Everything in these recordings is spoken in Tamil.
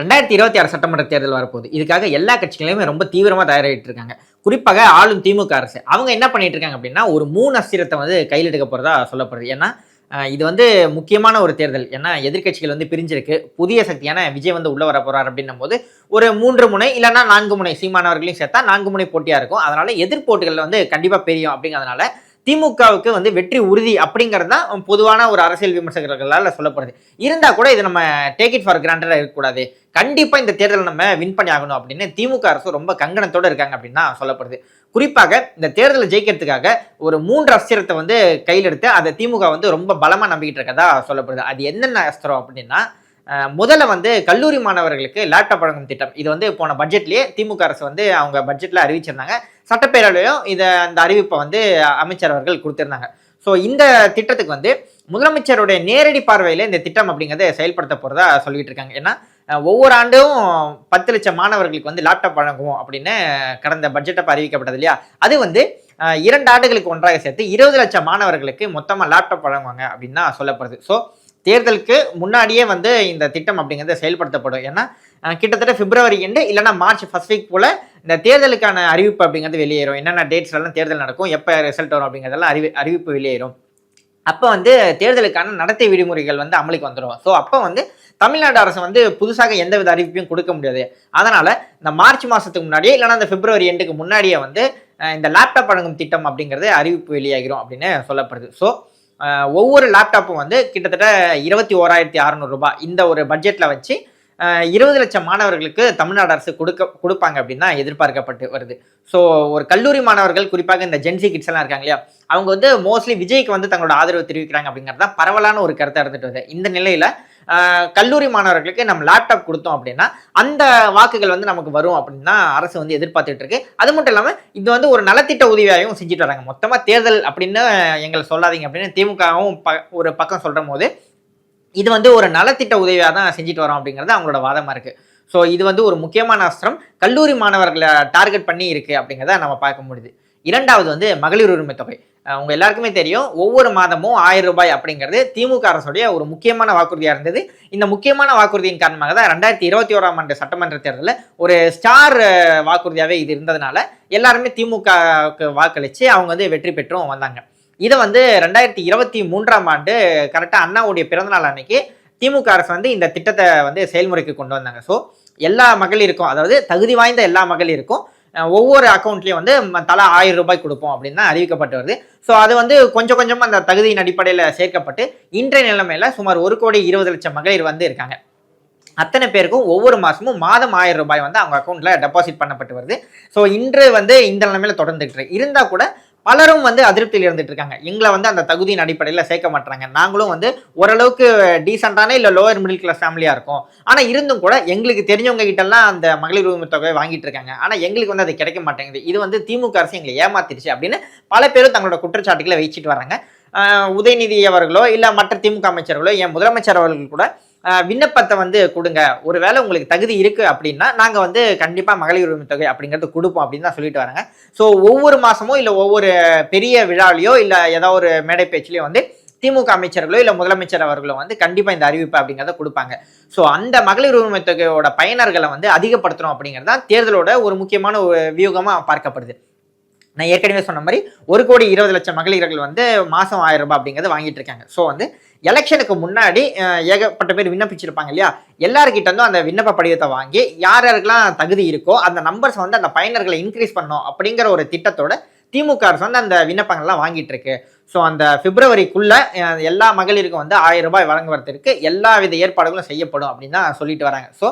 ரெண்டாயிரத்தி இருபத்தி ஆறு சட்டமன்ற தேர்தல் வரப்போகுது. இதுக்காக எல்லா கட்சிகளையுமே ரொம்ப தீவிரமாக தயாராகிட்டு இருக்காங்க குறிப்பாக ஆளும் திமுக அரசு. அவங்க என்ன பண்ணிட்டு இருக்காங்க அப்படின்னா ஒரு மூணு அஸ்திரத்தை வந்து கையில் எடுக்க போகிறதா சொல்லப்படுது. ஏன்னா இது வந்து முக்கியமான ஒரு தேர்தல். ஏன்னா எதிர்க்கட்சிகள் வந்து பிரிஞ்சிருக்கு. புதிய சக்தியான விஜய் வந்து உள்ள வர போறார் அப்படின்னும் போது ஒரு மூன்று முனை இல்லைன்னா நான்கு முனை சீமானவர்களையும் சேர்த்தா நான்கு முனை போட்டியாக இருக்கும். அதனால எதிர்போட்டிகள் வந்து கண்டிப்பாக பெரியும் அப்படிங்கிறதுனால திமுகவுக்கு வந்து வெற்றி உறுதி அப்படிங்கிறது தான் பொதுவான ஒரு அரசியல் விமர்சகர்களால் சொல்லப்படுது. இருந்தால் கூட இது நம்ம டேக் இட் ஃபார் கிராண்டடாக இருக்கக்கூடாது. கண்டிப்பாக இந்த தேர்தலை நம்ம வின் பண்ணி ஆகணும் அப்படின்னு திமுக அரசு ரொம்ப கங்கணத்தோடு இருக்காங்க அப்படின்னு தான் சொல்லப்படுது. குறிப்பாக இந்த தேர்தலை ஜெயிக்கிறதுக்காக ஒரு மூன்று அஸ்திரத்தை வந்து கையில் எடுத்து அதை திமுக வந்து ரொம்ப பலமாக நம்பிக்கிட்டு இருக்கதா சொல்லப்படுது. அது என்னென்ன அஸ்திரம் அப்படின்னா முதல்ல வந்து கல்லூரி மாணவர்களுக்கு லேப்டாப் வழங்கும் திட்டம். இது வந்து போன பட்ஜெட்லேயே திமுக அரசு வந்து அவங்க பட்ஜெட்டில் அறிவிச்சிருந்தாங்க. சட்டப்பேரவையிலையும் இதை அந்த அறிவிப்பை வந்து அமைச்சர் அவர்கள் கொடுத்திருந்தாங்க. ஸோ இந்த திட்டத்துக்கு வந்து முதலமைச்சருடைய நேரடி பார்வையில் இந்த திட்டம் அப்படிங்கிறத செயல்படுத்த போகிறதா சொல்லிட்டு இருக்காங்க. ஏன்னா ஒவ்வொரு ஆண்டும் பத்து லட்சம் மாணவர்களுக்கு வந்து லேப்டாப் வழங்குவோம் அப்படின்னு கடந்த பட்ஜெட்டை அறிவிக்கப்பட்டது இல்லையா? அது வந்து இரண்டு ஆண்டுகளுக்கு ஒன்றாக சேர்த்து இருபது லட்சம் மாணவர்களுக்கு மொத்தமாக லேப்டாப் வழங்குவாங்க அப்படின்னு தான் சொல்லப்படுது. ஸோ தேர்தலுக்கு முன்னாடியே வந்து இந்த திட்டம் அப்படிங்கிறது செயல்படுத்தப்படும். ஏன்னா கிட்டத்தட்ட பிப்ரவரி எண்டு இல்லைன்னா மார்ச் ஃபர்ஸ்ட் வீக் போல இந்த தேர்தலுக்கான அறிவிப்பு அப்படிங்கிறது வெளியேறும். என்னென்ன டேட்ஸ்ல எல்லாம் தேர்தல் நடக்கும் எப்போ ரிசல்ட் வரும் அப்படிங்கிறதெல்லாம் அறிவி அறிவிப்பு வெளியேறும். அப்போ வந்து தேர்தலுக்கான நடத்தை விடுமுறைகள் வந்து அமலுக்கு வந்துடும் ஸோ அப்போ வந்து தமிழ்நாடு அரசு வந்து புதுசாக எந்தவித அறிவிப்பையும் கொடுக்க முடியாது. அதனால் இந்த மார்ச் மாதத்துக்கு முன்னாடியே இல்லைன்னா இந்த பிப்ரவரி எண்டுக்கு முன்னாடியே வந்து இந்த லேப்டாப் வழங்கும் திட்டம் அப்படிங்கிறது அறிவிப்பு வெளியாகிரும் அப்படின்னு சொல்லப்படுது. ஸோ ஒவ்வொரு லேப்டாப்பும் வந்து கிட்டத்தட்ட இருபத்தி ஓராயிரத்தி அறநூறுரூபா இந்த ஒரு பட்ஜெட்டில் வச்சு இருபது லட்சம் மாணவர்களுக்கு தமிழ்நாடு அரசு கொடுக்க கொடுப்பாங்க அப்படின்னு தான் எதிர்பார்க்கப்பட்டு வருது. ஸோ ஒரு கல்லூரி மாணவர்கள் குறிப்பாக இந்த ஜென்சி கிட்ஸ் எல்லாம் இருக்காங்க இல்லையா? அவங்க வந்து மோஸ்ட்லி விஜய்க்கு வந்து தங்களோட ஆதரவு தெரிவிக்கிறாங்க அப்படிங்கிறது தான் பரவலான ஒரு கருத்தை இருந்துட்டு வருது. இந்த நிலையில கல்லூரி மாணவர்களுக்கு நம்ம லேப்டாப் கொடுத்தோம் அப்படின்னா அந்த வாக்குகள் வந்து நமக்கு வரும் அப்படின்னு தான் அரசு வந்து எதிர்பார்த்துட்டு இருக்கு. அது மட்டும் இல்லாமல் இது வந்து ஒரு நலத்திட்ட உதவியாகவும் செஞ்சுட்டு வராங்க. மொத்தமாக தேர்தல் அப்படின்னு எங்களை சொல்லாதீங்க அப்படின்னு திமுகவும் ப ஒரு பக்கம் சொல்கிற போது இது வந்து ஒரு நலத்திட்ட உதவியாக தான் செஞ்சுட்டு வரோம் அப்படிங்கிறது அவங்களோட வாதமாக இருக்குது ஸோ இது வந்து ஒரு முக்கியமான அஸ்திரம் கல்லூரி மாணவர்களை டார்கெட் பண்ணி இருக்குது அப்படிங்கிறத நம்ம பார்க்க முடியுது. இரண்டாவது வந்து மகளிர் உரிமை தொகை. அவங்க எல்லாருக்குமே தெரியும் ஒவ்வொரு மாதமும் ஆயிரம் ரூபாய் அப்படிங்கிறது திமுக அரசுடைய ஒரு முக்கியமான வாக்குறுதியாக இருந்தது. இந்த முக்கியமான வாக்குறுதியின் காரணமாக தான் ரெண்டாயிரத்தி இருபத்தி ஓராம் ஆண்டு சட்டமன்ற தேர்தலில் ஒரு ஸ்டார் வாக்குறுதியாகவே இது இருந்ததுனால எல்லாருமே திமுகவுக்கு வாக்களித்து அவங்க வந்து வெற்றி பெற்றும் வந்தாங்க. இதை வந்து ரெண்டாயிரத்தி இருபத்தி மூன்றாம் ஆண்டு கரெக்டாக அண்ணாவுடைய பிறந்தநாள் அன்னைக்கு திமுக அரசு வந்து இந்த திட்டத்தை வந்து செயல்முறைக்கு கொண்டு வந்தாங்க. ஸோ எல்லா மகளிருக்கும் அதாவது தகுதி வாய்ந்த எல்லா மகளிருக்கும் ஒவ்வொரு அக்கௌண்ட்லேயும் வந்து ம- தலா ஆயிரம் ரூபாய் கொடுப்போம் அப்படின்னு தான் அறிவிக்கப்பட்டு வருது. ஸோ அது வந்து கொஞ்சம் கொஞ்சமாக அந்த தகுதியின் அடிப்படையில் சேர்க்கப்பட்டு இன்றைய நிலைமையில் சுமார் ஒரு கோடி இருபது லட்சம் மகளிர் வந்து இருக்காங்க. அத்தனை பேருக்கும் ஒவ்வொரு மாதமும் மாதம் ஆயிரம் ரூபாய் வந்து அவங்க அக்கௌண்ட்டில் டெபாசிட் பண்ணப்பட்டு வருது. ஸோ இன்று வந்து இந்த நிலைமையில் தொடர்ந்துக்கிட்டு இருந்தால் கூட பலரும் வந்து அதிருப்தியில் இருந்துட்டு இருக்காங்க எங்களை வந்து அந்த தகுதியின் அடிப்படையில் சேர்க்க மாட்டாங்க நாங்களும் வந்து ஓரளவுக்கு டீசெண்டான இல்லை லோயர் மிடில் கிளாஸ் ஃபேமிலியாக இருக்கும். ஆனால் இருந்தும் கூட எங்களுக்கு தெரிஞ்சவங்க கிட்டலாம் அந்த மகளிர் உரிமை தொகையை வாங்கிட்டு இருக்காங்க. ஆனால் எங்களுக்கு வந்து அது கிடைக்க மாட்டேங்குது. இது வந்து திமுக அரசு எங்களை ஏமாத்திருச்சு அப்படின்னு பல பேரும் தங்களோட குற்றச்சாட்டுகளை வச்சுட்டு வராங்க உதயநிதி அவர்களோ இல்லை மற்ற திமுக அமைச்சர்களோ என் முதலமைச்சர் அவர்கள் கூட விண்ணப்பத்தை வந்து கொடுங்க. ஒருவேளை உங்களுக்கு தகுதி இருக்கு அப்படின்னா நாங்கள் வந்து கண்டிப்பாக மகளிர் உரிமை தொகை அப்படிங்கிறது கொடுப்போம் அப்படின்னு தான் சொல்லிட்டு வராங்க ஸோ ஒவ்வொரு மாசமோ இல்லை ஒவ்வொரு பெரிய விழாலையோ இல்லை ஏதோ ஒரு மேடை பேச்சுலையோ வந்து திமுக அமைச்சர்களோ இல்லை முதலமைச்சர் அவர்களோ வந்து கண்டிப்பாக இந்த அறிவிப்பு அப்படிங்கிறத கொடுப்பாங்க. ஸோ அந்த மகளிர் உரிமை தொகையோட பயனர்களை வந்து அதிகப்படுத்தணும் அப்படிங்கிறது தான் தேர்தலோட ஒரு முக்கியமான ஒரு வியூகமாக பார்க்கப்படுது. நான் ஏற்கனவே சொன்ன மாதிரி ஒரு கோடி இருபது லட்சம் மகளிர்கள் வந்து மாதம் ஆயிரம் ரூபாய் அப்படிங்கிறத வாங்கிட்டு இருக்காங்க. ஸோ வந்து எலெக்ஷனுக்கு முன்னாடி ஏகப்பட்ட பேர் விண்ணப்பிச்சிருப்பாங்க இல்லையா? எல்லாருக்கிட்ட இருந்தும் அந்த விண்ணப்ப படிவத்தை வாங்கி யார் யாருக்கெல்லாம் தகுதி இருக்கோ அந்த நம்பர்ஸ் வந்து அந்த பயனர்களை இன்க்ரீஸ் பண்ணணும் அப்படிங்கிற ஒரு திட்டத்தோட திமுக அரசு வந்து அந்த விண்ணப்பங்கள்லாம் வாங்கிட்டு இருக்கு. ஸோ அந்த பிப்ரவரிக்குள்ள எல்லா மகளிருக்கும் வந்து ஆயிரம் ரூபாய் வழங்குவதற்கு எல்லா வித ஏற்பாடுகளும் செய்யப்படும் அப்படின்னு தான் சொல்லிட்டு வராங்க. ஸோ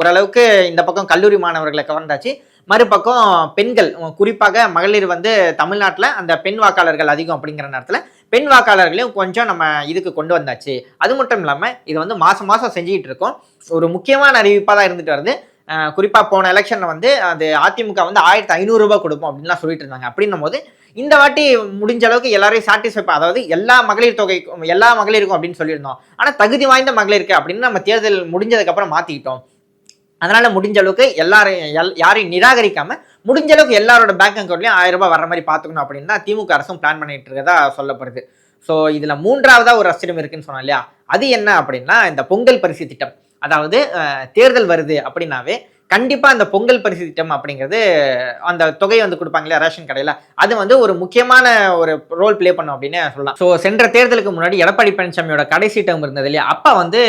ஓரளவுக்கு இந்த பக்கம் கல்லூரி மாணவர்களை கவர்ந்தாச்சு. மறுபக்கம் பெண்கள் குறிப்பாக மகளிர் வந்து தமிழ்நாட்டில் அந்த பெண் வாக்காளர்கள் அதிகம் அப்படிங்கிற நேரத்தில் பெண் வாக்காளர்களையும் கொஞ்சம் நம்ம இதுக்கு கொண்டு வந்தாச்சு. அது மட்டும் இல்லாமல் இது வந்து மாதம் மாதம் செஞ்சுக்கிட்டு இருக்கோம். ஒரு முக்கியமான அறிவிப்பாக தான் இருந்துட்டு வருது. குறிப்பாக போன எலெக்ஷனில் வந்து அது அதிமுக வந்து ஆயிரத்தி ஐநூறுரூபா கொடுப்போம் அப்படின்லாம் சொல்லிட்டு இருந்தாங்க. அப்படின்னும் போது இந்த வாட்டி முடிஞ்ச அளவுக்கு எல்லாரையும் சாட்டிஸ்ஃபை அதாவது எல்லா மகளிர் தொகைக்கும் எல்லா மகளிருக்கும் அப்படின்னு சொல்லியிருந்தோம். ஆனால் தகுதி வாய்ந்த மகளிருக்கு அப்படின்னு நம்ம தேர்தல் முடிஞ்சதுக்கப்புறம் மாற்றிக்கிட்டோம் அதனால முடிஞ்ச அளவுக்கு எல்லாரையும் எல்- யாரையும் நிராகரிக்காம முடிஞ்ச அளவுக்கு எல்லாரோட பேங்க் அக்கௌண்ட்லையும் ஆயிரம் ரூபாய் வர மாதிரி பார்த்துக்கணும் அப்படின்னு தான் திமுக அரசும் பிளான் பண்ணிட்டு இருக்கதா சொல்லப்படுது. ஸோ இதுல மூன்றாவதா ஒரு அஸ்திரம் இருக்குன்னு சொன்னோம் இல்லையா? அது என்ன அப்படின்னா இந்த பொங்கல் பரிசு திட்டம். அதாவது தேர்தல் வருது அப்படின்னாவே கண்டிப்பா அந்த பொங்கல் பரிசு திட்டம் அப்படிங்கிறது அந்த தொகை வந்து கொடுப்பாங்க இல்லையா ரேஷன் கடையில. அது வந்து ஒரு முக்கியமான ஒரு ரோல் ப்ளே பண்ணும் அப்படின்னு சொல்லலாம். ஸோ சென்ற தேர்தலுக்கு முன்னாடி எடப்பாடி பழனிசாமியோட கடைசி டேர்ம் இருந்தது இல்லையா அப்ப வந்து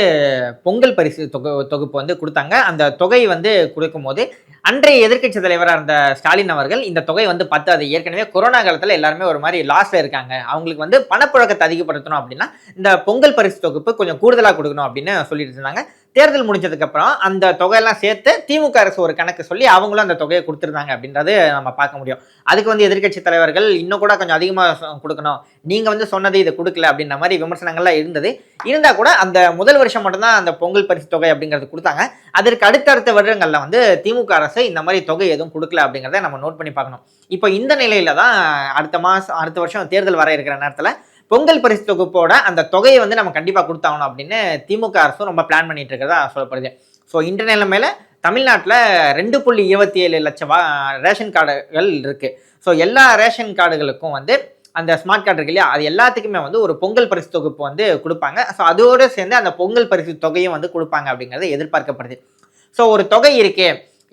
பொங்கல் பரிசு தொகு தொகுப்பு வந்து கொடுத்தாங்க. அந்த தொகை வந்து கொடுக்கும்போது அன்றைய எதிர்க்கட்சி தலைவராக இருந்த ஸ்டாலின் அவர்கள் இந்த தொகை வந்து பத்து. அது ஏற்கனவே கொரோனா காலத்தில் எல்லாருமே ஒரு மாதிரி லாஸ்ல இருக்காங்க. அவங்களுக்கு வந்து பணப்புழக்கத்தை அதிகப்படுத்தணும் அப்படின்னா இந்த பொங்கல் பரிசு தொகுப்பு கொஞ்சம் கூடுதலாக கொடுக்கணும் அப்படின்னு சொல்லிட்டு இருந்தாங்க. தேர்தல் முடிஞ்சதுக்கு அப்புறம் அந்த தொகையெல்லாம் சேர்த்து திமுக அரசு ஒரு கணக்கு சொல்லி அவங்களும் அந்த தொகையை கொடுத்துருந்தாங்க அப்படின்றது நம்ம பார்க்க முடியும். அதுக்கு வந்து எதிர்க்கட்சி தலைவர்கள் இன்னும் கூட கொஞ்சம் அதிகமாக கொடுக்கணும். நீங்கள் வந்து சொன்னது இதை கொடுக்கல அப்படின்ற மாதிரி விமர்சனங்கள்லாம் இருந்தது. இருந்தால் கூட அந்த முதல் வருஷம் மட்டும்தான் அந்த பொங்கல் பரிசு தொகை அப்படிங்கிறது கொடுத்தாங்க. அதற்கு அடுத்தடுத்த வருடங்களில் வந்து திமுக அரசு இந்த மாதிரி தொகை எதுவும் கொடுக்கல அப்படிங்கிறத நம்ம நோட் பண்ணி பார்க்கணும். இப்போ இந்த நிலையில தான் அடுத்த மாதம் அடுத்த வருஷம் தேர்தல் வர இருக்கிற நேரத்தில் பொங்கல் பரிசு தொகுப்போட அந்த தொகையை வந்து நம்ம கண்டிப்பாக கொடுத்தாகணும் அப்படின்னு திமுக அரசும் ரொம்ப பிளான் பண்ணிட்டு இருக்கிறதா சொல்லப்படுது. ஸோ இன்ற நிலைமையில தமிழ்நாட்டில் ரெண்டு புள்ளி இருபத்தி ஏழு லட்சம் ரேஷன் கார்டுகள் இருக்கு. ஸோ எல்லா ரேஷன் கார்டுகளுக்கும் வந்து அந்த ஸ்மார்ட் கார்டு இருக்கு இல்லையா? அது எல்லாத்துக்குமே வந்து ஒரு பொங்கல் பரிசு தொகுப்பு வந்து கொடுப்பாங்க. ஸோ அதோடு சேர்ந்து அந்த பொங்கல் பரிசு தொகையும் வந்து கொடுப்பாங்க அப்படிங்கிறது எதிர்பார்க்கப்படுது. ஸோ ஒரு தொகை இருக்கே.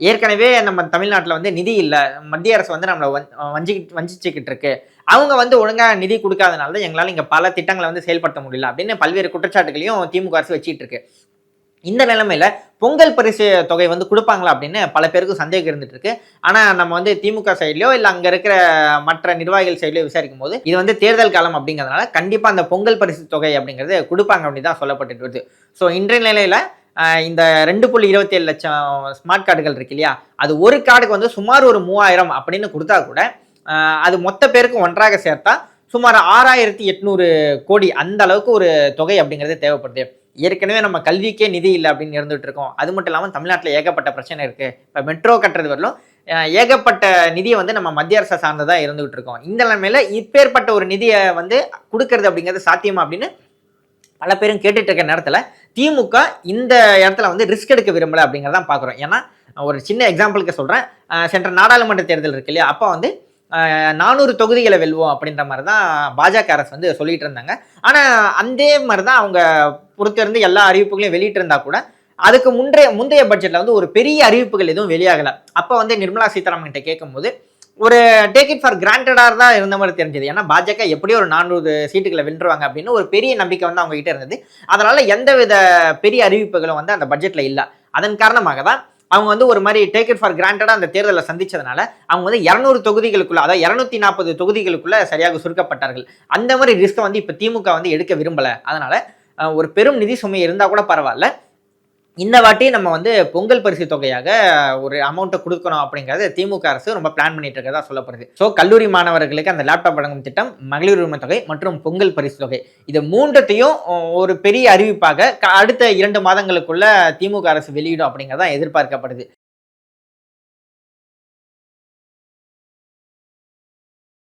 ஏற்கனவே நம்ம தமிழ்நாட்டில் வந்து நிதி இல்லை. மத்திய அரசு வந்து நம்மளை வஞ் வஞ்சி வஞ்சிச்சுக்கிட்டு இருக்கு. அவங்க வந்து ஒழுங்காக நிதி கொடுக்காதனால தான் எங்களால் இங்கே பல திட்டங்களை வந்து செயல்படுத்த முடியல அப்படின்னு பல்வேறு குற்றச்சாட்டுகளையும் திமுக அரசு வச்சிட்டு இருக்கு. இந்த நிலைமையில பொங்கல் பரிசு தொகை வந்து கொடுப்பாங்களா அப்படின்னு பல பேருக்கு சந்தேகம் இருந்துட்டு இருக்கு. ஆனா நம்ம வந்து திமுக சைட்லயோ இல்ல அங்க இருக்கிற மற்ற நிர்வாகிகள் சைட்லயோ விசாரிக்கும் போது இது வந்து தேர்தல் காலம் அப்படிங்கிறதுனால கண்டிப்பா அந்த பொங்கல் பரிசு தொகை அப்படிங்கிறது கொடுப்பாங்க அப்படின்னு தான் சொல்லப்பட்டுட்டு வருது ஸோ இன்றைய நிலையில இந்த ரெண்டு புள்ளி இருபத்தி ஏழு லட்சம் ஸ்மார்ட் கார்டுகள் இருக்கு இல்லையா? அது ஒரு கார்டுக்கு வந்து சுமார் ஒரு மூவாயிரம் அப்படின்னு கொடுத்தா கூட அது மொத்த பேருக்கு ஒன்றாக சேர்த்தா சுமார் ஆறாயிரத்தி எட்நூறு கோடி அந்த அளவுக்கு ஒரு தொகை அப்படிங்கிறது தேவைப்படுது. ஏற்கனவே நம்ம கல்விக்கே நிதி இல்லை அப்படின்னு இருந்துட்டு இருக்கோம். அது மட்டும் இல்லாமல் தமிழ்நாட்டில் ஏகப்பட்ட பிரச்சனை இருக்கு. இப்போ மெட்ரோ கட்டுறது வரலும் ஏகப்பட்ட நிதியை வந்து நம்ம மத்திய அரசை சார்ந்ததாக இருந்துகிட்டு இருக்கோம். இந்த நிலைமையில இப்பேற்பட்ட ஒரு நிதியை வந்து கொடுக்கறது அப்படிங்கிறது சாத்தியமா அப்படின்னு பல பேரும் கேட்டுட்டு இருக்க நேரத்தில் திமுக இந்த இடத்துல வந்து ரிஸ்க் எடுக்க விரும்பலை அப்படிங்கிறதான் பார்க்குறோம் ஏன்னா ஒரு சின்ன எக்ஸாம்பிளுக்கு சொல்கிறேன் சென்ற நாடாளுமன்ற தேர்தல் இருக்கு இல்லையா? அப்போ வந்து நானூறு தொகுதிகளை வெல்வோம் அப்படின்ற மாதிரி தான் பாஜக அரசு வந்து சொல்லிட்டு இருந்தாங்க. ஆனால் அதே மாதிரி தான் அவங்க பொறுத்திருந்து எல்லா அறிவிப்புகளையும் வெளியிட்டு இருந்தா கூட அதுக்கு முந்தைய முந்தைய பட்ஜெட்டில் வந்து ஒரு பெரிய அறிவிப்புகள் எதுவும் வெளியாகலை. அப்போ வந்து நிர்மலா சீதாராமன் கிட்ட கேட்கும்போது ஒரு டேக் இட் ஃபார் கிராண்டடாக தான் இருந்த மாதிரி தெரிஞ்சது. ஏன்னா பாஜக எப்படியும் ஒரு நானூறு சீட்டுகளை வென்றுவாங்க அப்படின்னு ஒரு பெரிய நம்பிக்கை வந்து அவங்க கிட்ட இருந்தது. அதனால் எந்தவித பெரிய அறிவிப்புகளும் வந்து அந்த பட்ஜெட்டில் இல்லை. அதன் காரணமாக தான் அவங்க வந்து ஒரு மாதிரி டேக் இட் ஃபார் கிராண்டடாக அந்த தேர்தலை சந்திச்சதுனால அவங்க வந்து இரநூறு தொகுதிகளுக்குள்ள அதாவது இரநூத்தி நாற்பது தொகுதிகளுக்குள்ள சரியாக சுருக்கப்பட்டார்கள். அந்த மாதிரி ரிஸ்க்கை வந்து இப்போ திமுக வந்து எடுக்க விரும்பல. அதனால ஒரு பெரும் நிதி சுமை இருந்தால் கூட பரவாயில்ல. இந்த வாட்டி நம்ம வந்து பொங்கல் பரிசு தொகையாக ஒரு அமௌண்ட்டை கொடுக்கணும் அப்படிங்கிறது திமுக அரசு ரொம்ப பிளான் பண்ணிட்டு இருக்கதா சொல்லப்படுது. ஸோ கல்லூரி மாணவர்களுக்கு அந்த லேப்டாப் வழங்கும் திட்டம் மகளிர் உரிமை தொகை மற்றும் பொங்கல் பரிசு தொகை. இது மூன்றத்தையும் ஒரு பெரிய அறிவிப்பாக க- அடுத்த இரண்டு மாதங்களுக்குள்ள திமுக அரசு வெளியிடும் அப்படிங்கிறதா எதிர்பார்க்கப்படுது.